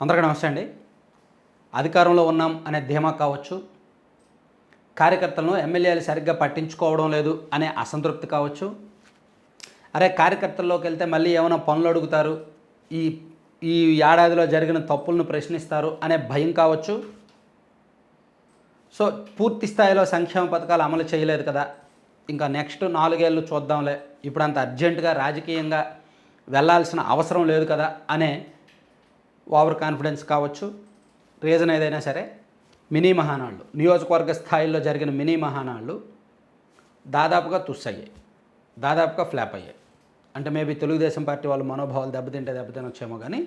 అందరికీ నమస్తే అండి. అధికారంలో ఉన్నాం అనే ధీమా కావచ్చు కార్యకర్తలను ఎమ్మెల్యేలు సరిగ్గా పట్టించుకోవడం లేదు అనే అసంతృప్తి కావచ్చు. అరే కార్యకర్తల్లోకి వెళ్తే మళ్ళీ ఏమైనా పనులు అడుగుతారు? ఈ ఈ ఏడాదిలో జరిగిన తప్పులను ప్రశ్నిస్తారు అనే భయం కావచ్చు. సో పూర్తి స్థాయిలో సంక్షేమ పథకాలు అమలు చేయలేదు కదా. ఇంకా నెక్స్ట్ నాలుగేళ్ళు చూద్దాంలే. ఇప్పుడు అంత అర్జెంటుగా రాజకీయంగా వెళ్ళాల్సిన అవసరం లేదు కదా అనే ఓవర్ కాన్ఫిడెన్స్ కావచ్చు రీజన్ ఏదైనా సరే మినీ మహానాళ్ళు. నియోజకవర్గ స్థాయిలో జరిగిన మినీ మహానాళ్ళు దాదాపుగా తుస్ అయ్యాయి దాదాపుగా ఫ్లాప్ అయ్యాయి. అంటే మేబీ తెలుగుదేశం పార్టీ వాళ్ళు మనోభావాలు దెబ్బతింటే దెబ్బతినొచ్చేమో కానీ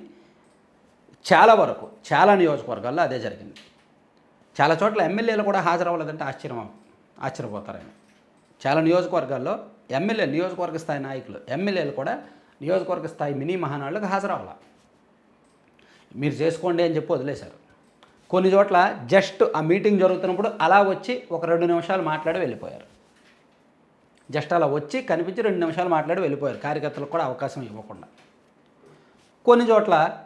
చాలా వరకు చాలా నియోజకవర్గాల్లో అదే జరిగింది. చాలా చోట్ల ఎమ్మెల్యేలు కూడా హాజరవ్వలేదంటే ఆశ్చర్యం ఆశ్చర్యపోతారని చాలా నియోజకవర్గాల్లో ఎమ్మెల్యే నియోజకవర్గ స్థాయి నాయకులు ఎమ్మెల్యేలు కూడా నియోజకవర్గ స్థాయి మినీ మహానాళ్ళకు హాజరవ్వాలి. మీరు చేసుకోండి అని చెప్పి వదిలేశారు. కొన్ని చోట్ల జస్ట్ ఆ మీటింగ్ జరుగుతున్నప్పుడు అలా వచ్చి ఒక రెండు నిమిషాలు మాట్లాడి వెళ్ళిపోయారు. జస్ట్ అలా వచ్చి కనిపించి రెండు నిమిషాలు మాట్లాడి వెళ్ళిపోయారు. కార్యకర్తలకు కూడా అవకాశం ఇవ్వకుండా. కొన్ని చోట్ల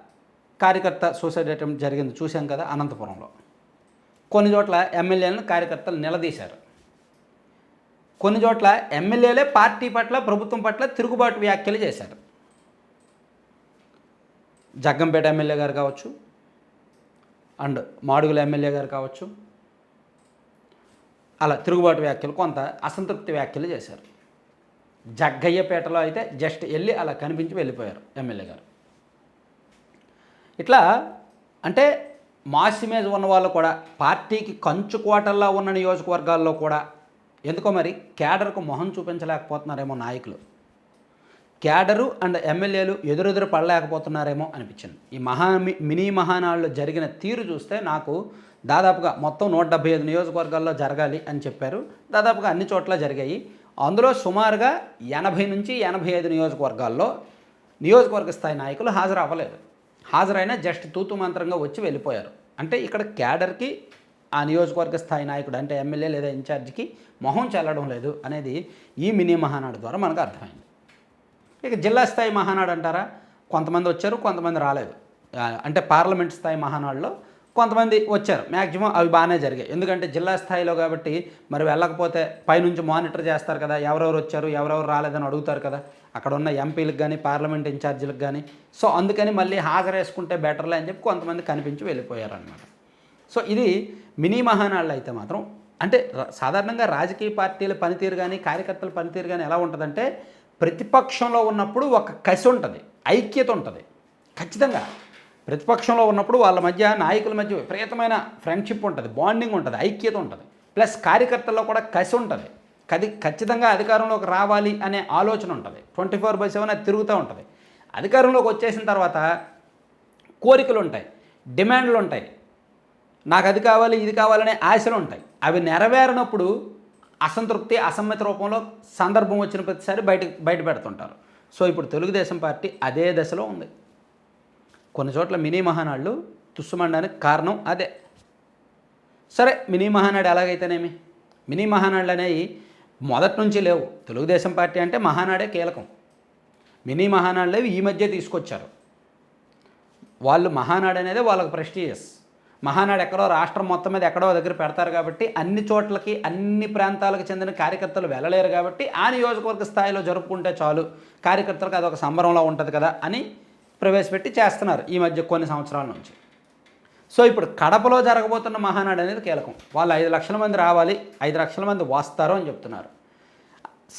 కార్యకర్త సూసైడ్ అటెంప్ట్ జరిగింది చూశాం కదా అనంతపురంలో. కొన్ని చోట్ల ఎమ్మెల్యేలను కార్యకర్తలు నిలదీశారు. కొన్ని చోట్ల ఎమ్మెల్యేలే పార్టీ పట్ల ప్రభుత్వం పట్ల తిరుగుబాటు వ్యాఖ్యలు చేశారు. జగ్గంపేట ఎమ్మెల్యే గారు కావచ్చు అండ్ మాడుగుల ఎమ్మెల్యే గారు కావచ్చు. అలా తిరుగుబాటు వ్యాఖ్యలు కొంత అసంతృప్తి వ్యాఖ్యలు చేశారు. జగ్గయ్యపేటలో అయితే జస్ట్ వెళ్ళి అలా కనిపించి వెళ్ళిపోయారు ఎమ్మెల్యే గారు. ఇట్లా అంటే మాస్ ఇమేజ్ ఉన్న వాళ్ళు కూడా పార్టీకి కంచు కోటల్లో ఉన్న నియోజకవర్గాల్లో కూడా ఎందుకో మరి కేడర్కు మొహం చూపించలేకపోతున్నారేమో నాయకులు. క్యాడరు అండ్ ఎమ్మెల్యేలు ఎదురెదురు పడలేకపోతున్నారేమో అనిపించింది. ఈ మహా మి- మినీ మహానాడులో జరిగిన తీరు చూస్తే నాకు దాదాపుగా మొత్తం నూట డెబ్బై ఐదు నియోజకవర్గాల్లో జరగాలి అని చెప్పారు. దాదాపుగా అన్ని చోట్ల జరిగాయి. అందులో సుమారుగా ఎనభై నుంచి ఎనభై ఐదు నియోజకవర్గాల్లో నియోజకవర్గ స్థాయి నాయకులు హాజరు అవ్వలేదు హాజరైనా జస్ట్ తూతు మంత్రంగా వచ్చి వెళ్ళిపోయారు. అంటే ఇక్కడ క్యాడర్కి ఆ నియోజకవర్గ స్థాయి నాయకుడు అంటే ఎమ్మెల్యే లేదా ఇన్ఛార్జికి మొహం చెల్లడం లేదు అనేది ఈ మినీ మహానాడు ద్వారా మనకు అర్థమైంది. ఇక జిల్లా స్థాయి మహానాడు అంటారా? కొంతమంది వచ్చారు కొంతమంది రాలేదు. అంటే పార్లమెంట్ స్థాయి మహానాడులో కొంతమంది వచ్చారు. మ్యాక్సిమం అవి బాగానే జరిగాయి. ఎందుకంటే జిల్లా స్థాయిలో కాబట్టి మరి వెళ్ళకపోతే పైనుంచి మానిటర్ చేస్తారు కదా ఎవరెవరు వచ్చారు ఎవరెవరు రాలేదని అడుగుతారు కదా. అక్కడ ఉన్న ఎంపీలకు కానీ పార్లమెంట్ ఇన్ఛార్జీలకు కానీ సో అందుకని మళ్ళీ హాజరేసుకుంటే బెటర్లే అని చెప్పి కొంతమంది కనిపించి వెళ్ళిపోయారు అనమాట సో ఇది మినీ మహానాళ్ళు అయితే మాత్రం అంటే సాధారణంగా రాజకీయ పార్టీల పనితీరు కానీ కార్యకర్తల పనితీరు కానీ ఎలా ఉంటుందంటే ప్రతిపక్షంలో ఉన్నప్పుడు ఒక కసి ఉంటుంది ఐక్యత ఉంటుంది. ఖచ్చితంగా. ప్రతిపక్షంలో ఉన్నప్పుడు వాళ్ళ మధ్య నాయకుల మధ్య విపరీతమైన ఫ్రెండ్షిప్ ఉంటుంది బాండింగ్ ఉంటుంది ఐక్యత ఉంటుంది. ప్లస్ కార్యకర్తల్లో కూడా కసి ఉంటుంది. కది ఖచ్చితంగా అధికారంలోకి రావాలి అనే ఆలోచన ఉంటుంది. ట్వంటీ ఫోర్ బై సెవెన్ అది తిరుగుతూ ఉంటుంది. అధికారంలోకి వచ్చేసిన తర్వాత కోరికలు ఉంటాయి డిమాండ్లు ఉంటాయి. నాకు అది కావాలి ఇది కావాలనే ఆశలు ఉంటాయి. అవి నెరవేరినప్పుడు అసంతృప్తి అసమ్మతి రూపంలో సందర్భం వచ్చిన ప్రతిసారి బయట బయట పెడుతుంటారు. సో ఇప్పుడు తెలుగుదేశం పార్టీ అదే దశలో ఉంది. కొన్ని చోట్ల మినీ మహానాళ్ళు తుస్సుమండడానికి కారణం అదే. సరే మినీ మహానాడు ఎలాగైతేనేమి? మినీ మహానాళ్ళు అనేవి మొదటి నుంచి లేవు. తెలుగుదేశం పార్టీ అంటే మహానాడే కీలకం. మినీ మహానాడులు ఈ మధ్య తీసుకొచ్చారు. వాళ్ళు మహానాడు అనేది వాళ్ళకి ప్రెస్టీజియస్. మహానాడు ఎక్కడో రాష్ట్రం మొత్తం మీద ఎక్కడో దగ్గర పెడతారు కాబట్టి అన్ని చోట్లకి అన్ని ప్రాంతాలకు చెందిన కార్యకర్తలు వెళ్ళలేరు కాబట్టి ఆ నియోజకవర్గ స్థాయిలో జరుపుకుంటే చాలు. కార్యకర్తలకు అదొక సంబరంలో ఉంటుంది కదా అని ప్రవేశపెట్టి చేస్తున్నారు ఈ మధ్య కొన్ని సంవత్సరాల నుంచి. సో ఇప్పుడు కడపలో జరగబోతున్న మహానాడు అనేది కీలకం. వాళ్ళు ఐదు లక్షల మంది రావాలి ఐదు లక్షల మంది వస్తారు అని చెప్తున్నారు.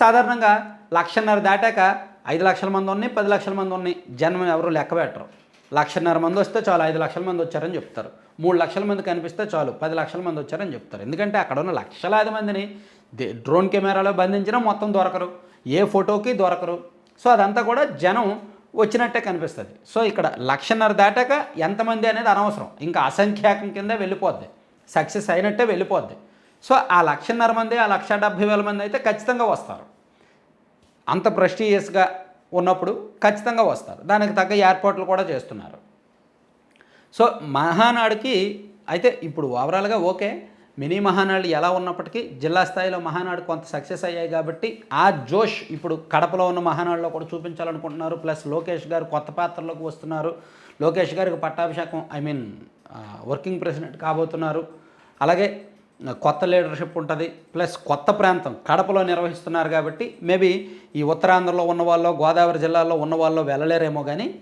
సాధారణంగా లక్షన్నర దాటాక ఐదు లక్షల మంది ఉన్నాయి పది లక్షల మంది ఉన్నాయి. జన్మ ఎవరు లెక్క పెట్టరు. లక్షన్నర మంది వస్తే చాలు ఐదు లక్షల మంది వచ్చారని చెప్తారు. మూడు లక్షల మంది కనిపిస్తే చాలు పది లక్షల మంది వచ్చారని చెప్తారు. ఎందుకంటే అక్కడ ఉన్న లక్షలాది మందిని దే- డ్రోన్ కెమెరాలో బంధించినా మొత్తం దొరకరు ఏ ఫోటోకి దొరకరు. సో అదంతా కూడా జనం వచ్చినట్టే కనిపిస్తుంది. సో ఇక్కడ లక్షన్నర దాటాక ఎంతమంది అనేది అనవసరం. ఇంకా అసంఖ్యాకం కింద వెళ్ళిపోద్ది. సక్సెస్ అయినట్టే వెళ్ళిపోద్ది. సో ఆ లక్షన్నర మంది ఆ లక్ష డెబ్భై వేల మంది అయితే ఖచ్చితంగా వస్తారు. అంత ప్రెస్టీజియస్గా ఉన్నప్పుడు ఖచ్చితంగా వస్తారు. దానికి తగ్గ ఏర్పాట్లు కూడా చేస్తున్నారు. సో మహానాడుకి అయితే ఇప్పుడు ఓవరాల్గా ఓకే. మినీ మహానాడు ఎలా ఉన్నప్పటికీ జిల్లా స్థాయిలో మహానాడు కొంత సక్సెస్ అయ్యాయి కాబట్టి ఆ జోష్ ఇప్పుడు కడపలో ఉన్న మహానాడులో కూడా చూపించాలనుకుంటున్నారు. ప్లస్ లోకేష్ గారు కొత్త పాత్రలోకి వస్తున్నారు. లోకేష్ గారికి పట్టాభిషేకం ఐ మీన్ వర్కింగ్ ప్రెసిడెంట్ కాబోతున్నారు. అలాగే కొత్త లీడర్షిప్ ఉంటుంది ప్లస్ కొత్త ప్రాంతం కడపలో నిర్వహిస్తున్నారు కాబట్టి మేబీ ఈ ఉత్తరాంధ్రలో ఉన్న వాళ్ళు గోదావరి జిల్లాలో ఉన్న వాళ్ళు వెళ్ళలేరేమో కానీ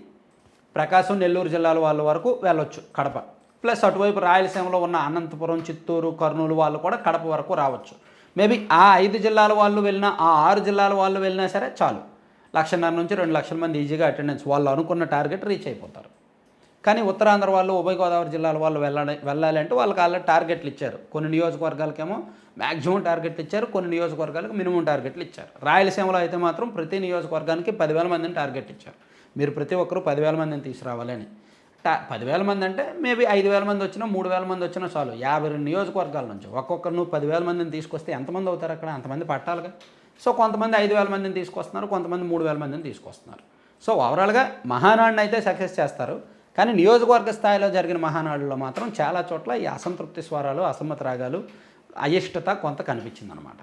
ప్రకాశం నెల్లూరు జిల్లాల వాళ్ళ వరకు వెళ్ళొచ్చు కడప. ప్లస్ అటువైపు రాయలసీమలో ఉన్న అనంతపురం చిత్తూరు కర్నూలు వాళ్ళు కూడా కడప వరకు రావచ్చు. మేబీ ఆ ఐదు జిల్లాల వాళ్ళు వెళ్ళినా ఆ ఆరు జిల్లాల వాళ్ళు వెళ్ళినా సరే చాలు. లక్షన్నర నుంచి రెండు లక్షల మంది ఈజీగా అటెండెన్స్ వాళ్ళు అనుకున్న టార్గెట్ రీచ్ అయిపోతారు. కానీ ఉత్తరాంధ్ర వాళ్ళు ఉభయ గోదావరి జిల్లాల వాళ్ళు వెళ్ళాలి వెళ్ళాలి అంటే వాళ్ళకి ఆల్రెడీ టార్గెట్లు ఇచ్చారు. కొన్ని నియోజకవర్గాలకేమో మ్యాక్సిమం టార్గెట్లు ఇచ్చారు కొన్ని నియోజకవర్గాలకు మినిమం టార్గెట్లు ఇచ్చారు. రాయలసీమలో అయితే మాత్రం ప్రతి నియోజకవర్గానికి పదివేల మందిని టార్గెట్ ఇచ్చారు. మీరు ప్రతి ఒక్కరూ పదివేల మందిని తీసుకురావాలని టా పదివేల మంది అంటే మేబీ ఐదు వేల మంది వచ్చినా మూడు వేల మంది వచ్చినా చాలు. యాభై రెండు నియోజకవర్గాల నుంచి ఒక్కొక్కరు నువ్వు పదివేల మందిని తీసుకొస్తే ఎంతమంది అవుతారు అక్కడ? అంతమంది పట్టాలిగా. సో కొంతమంది ఐదు వేల మందిని తీసుకొస్తున్నారు కొంతమంది మూడు వేల మందిని తీసుకొస్తున్నారు. సో ఓవరాల్గా మహానాడిని అయితే సక్సెస్ చేస్తారు. కానీ నియోజకవర్గ స్థాయిలో జరిగిన మహానాడులో మాత్రం చాలా చోట్ల ఈ అసంతృప్తి స్వరాలు అసమ్మతి రాగాలు అయిష్టత కొంత కనిపించిందనమాట